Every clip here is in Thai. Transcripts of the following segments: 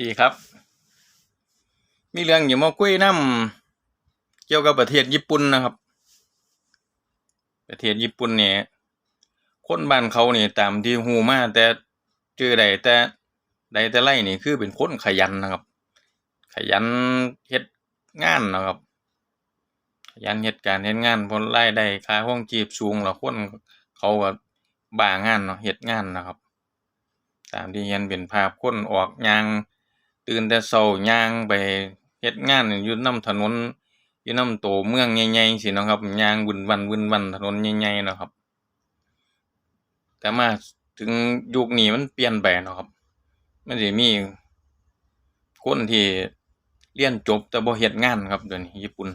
ดีครับ มีเรื่องอยู่มาคุยนํเกี่ยวกับประเทศญี่ปุ่นนะครับ ประเทศญี่ปุ่นเนี่ยคนบ้านเขานี่ตามที่ฮู้มาแต่ชื่อใดแต่ใดแต่ไรนี่คือเป็นคนขยันนะครับ ขยันเฮ็ดงานนะครับ ขยันเฮ็ดการเฮ็ดงานผลรายได้ค่าครองชีพสูงแล้วคนเขาก็บ้างานเนาะเฮ็ดงานนะครับ ตามที่เห็นเป็นภาพคนออกยาง ตื่นแต่เช้าย่างไปเฮ็ดงานอยู่นำถนนอยู่นำโตเมืองใหญ่ๆจั่งซี้เนะครับย่างวุ่นวันวุ่นวันถนนใหญ่ๆนะครับ แต่มาถึงยุคนี้มันเปลี่ยนไปเนะครับ มันสิมีคนที่เรียนจบแต่บ่เฮ็ดงานครับเดี๋ยวนี้ญี่ปุ่น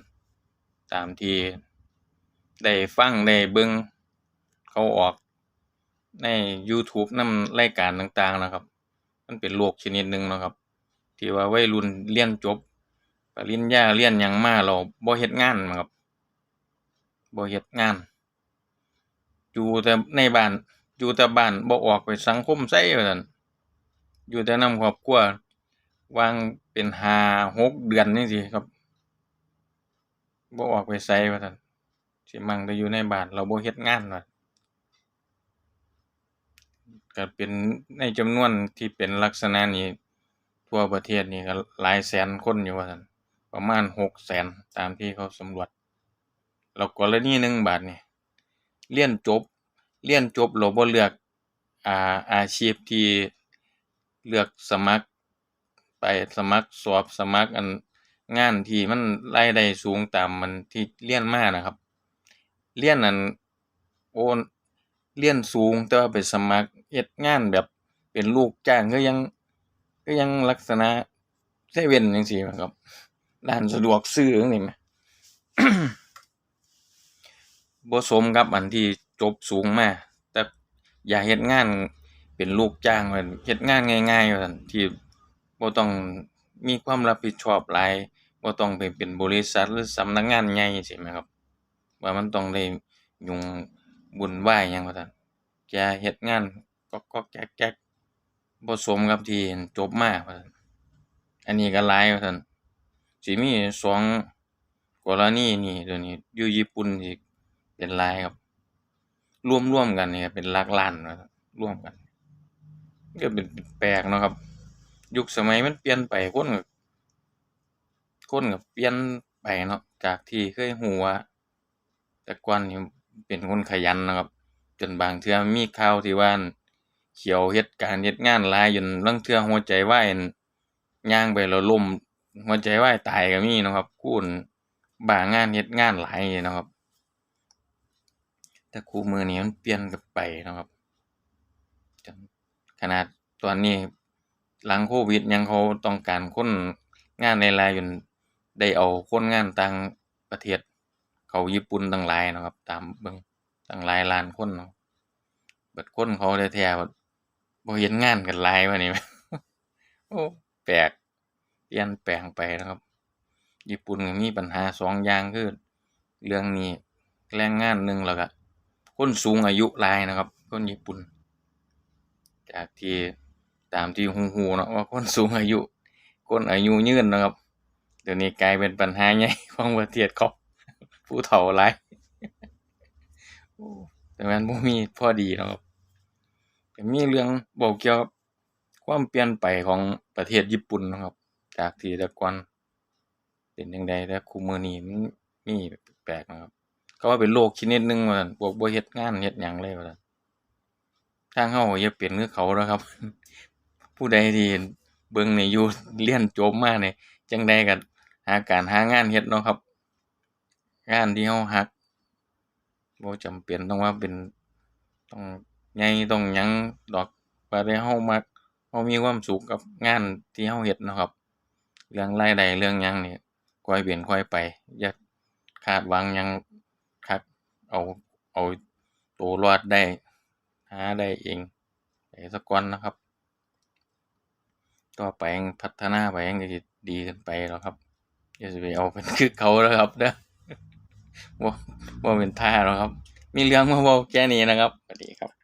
ตามที่ได้ฟังได้เบิ่งเขาออกใน YouTube นำรายการต่างๆนะครับ มันเป็นโรคชนิดหนึ่งนะครับ ที่ว่าวัยรุ่นเรียนจบปริญญาเรียนหยังมาแล้วบ่เฮ็ดงานครับบ่เฮ็ดงาน อยู่แต่ในบ้านอยู่แต่บ้านบ่ออกไปสังคมไสว่าซั่นอยู่แต่นำครอบครัววางเป็นห้าหกเดือนจั่งซี้ครับบ่ออกไปไสว่าซั่นสิมั่งแต่อยู่ในบ้านแล้วบ่เฮ็ดงานว่าก็เป็นในจำนวนที่เป็นลักษณะนี้ ทั่วประเทศนี่ก็หลายแสนคนอยู่ว่าซั่นประมาณหกแสนตามที่เขาสำรวจ แล้วกรณีหนึ่งบาดนี้เรียนจบ เรียนจบแล้วบ่เลือกอ่าอาชีพที่เลือกสมัครไปสมัครสอบสมัครอันงานที่มันรายได้สูงตามมันที่เรียนมานะครับ เรียนนั้นโอ้เรียนสูงแต่ว่าไปสมัครเฮ็ดงานแบบเป็นลูกจ้างคือยัง คือยังลักษณะเซเว่นจั่งซี้แหมครับร้านสะดวกซื้อจั่งซี้แหมบ่สมกับอันที่จบสูงมาแต่อย่าเฮ็ดงานเป็นลูกจ้างว่าเฮ็ดงานง่ายๆว่าซั่นที่บ่ต้องมีความรับผิดชอบหลายบ่ต้องไปเป็นบริษัทหรือสำนักงานใหญ่จังซี้แหมครับ ว่ามันต้องได้ยุ่งวุ่นวายหยังว่าซั่นแค่เฮ็ดงานก๊อกๆแก๊กๆ บ่สมกับที่จบมาว่าซั่นอันนี้ก็หลายว่าซั่นสิมีสองกรณีนี้เดี๋ยวนี้อยู่ญี่ปุ่นนี่เป็นหลายครับ รวมๆกันนี่ก็เป็นหลักล้านว่าซั่นรวมกันก็เป็นแปลกเนาะครับ ยุคสมัยมันเปลี่ยนไปคนก็คนก็เปลี่ยนไปเนาะจากที่เคยฮู้ว่าแต่ก่อนนี่เป็นคนขยันนะครับ จนบางเทื่อมีข่าวที่ว่า เขียวเฮ็ดการเฮ็ดงานหลายจนลางเทื่อหัวใจวายย่างไปแล้วล้มหัวใจวายตายก็มีนะครับผู้อั่นบ้างานเฮ็ดงานหลายนะครับ แต่คุมื้อนี้มันเปลี่ยนกันไปนะครับขนาดตอนนี้หลังโควิดยังเขาต้องการคนงานหลายๆจนได้เอาคนงานต่างประเทศ เขาญี่ปุ่นตั้งหลายนะครับ ตามเบิ่งตั้งหลายล้านคนเนาะบัดคนเขาได้แท้ บ่เห็นงานกันหลายบัดนี้โอ้แปลกเปลี่ยนแปลงไปนะครับ ญี่ปุ่นมีปัญหาสองอย่างคือเรื่องนี้แรงงานหนึ่งแล้วก็คนสูงอายุหลายนะครับ คนญี่ปุ่น จากที่ตามที่ฮู้ๆเนาะว่าคนสูงอายุ คนอายุยืนนะครับ เดี๋ยวนี้กลายเป็นปัญหาใหญ่ของประเทศเขาผู้เฒ่าหลายโอ้แต่มันบ่มีพอดีนะครับ ก็มีเรื่องเว้าเกี่ยวกับความเปลี่ยนไปของประเทศญี่ปุ่นเนาะครับ จากที่แต่ก่อนเป็นจั่งใดแต่คุมื้อนี้มันมีแปลกเนาะครับ เขาว่าเป็นโรคชนิดหนึ่งว่าซั่นพวกบ่เฮ็ดงานเฮ็ดหยังเลยว่าซั่นทางเราก็อย่าเป็นคือเขาเนาะครับ ผู้ใดที่เบิ่งนี่อยู่เรียนจบมานี่จั่งใดก็หาการหางานเฮ็ดเนาะครับ งานที่เรารักบ่จำเป็นต้องว่าเป็นต้อง ใหญ่ต้องหยังดอกว่าแต่เรามักเรามีความสุขกับงานที่เราเฮ็ดเนาะครับ เรื่องรายได้เรื่องหยังนี่ค่อยเป็นค่อยไป อย่าคาดหวังหยังคักเอาเอาตัวรอดได้ หาได้เองไปซะก่อนนะครับ ต่อไปยังพัฒนาไปมันก็สิดีขึ้นไปแล้วครับอย่าไปเอาเป็นคือเขาเด้อครับเด้อบ่บ่เป็นท่าหรอกครับ มีเรื่องมาเว้าแค่นี้นะครับสวัสดีครับ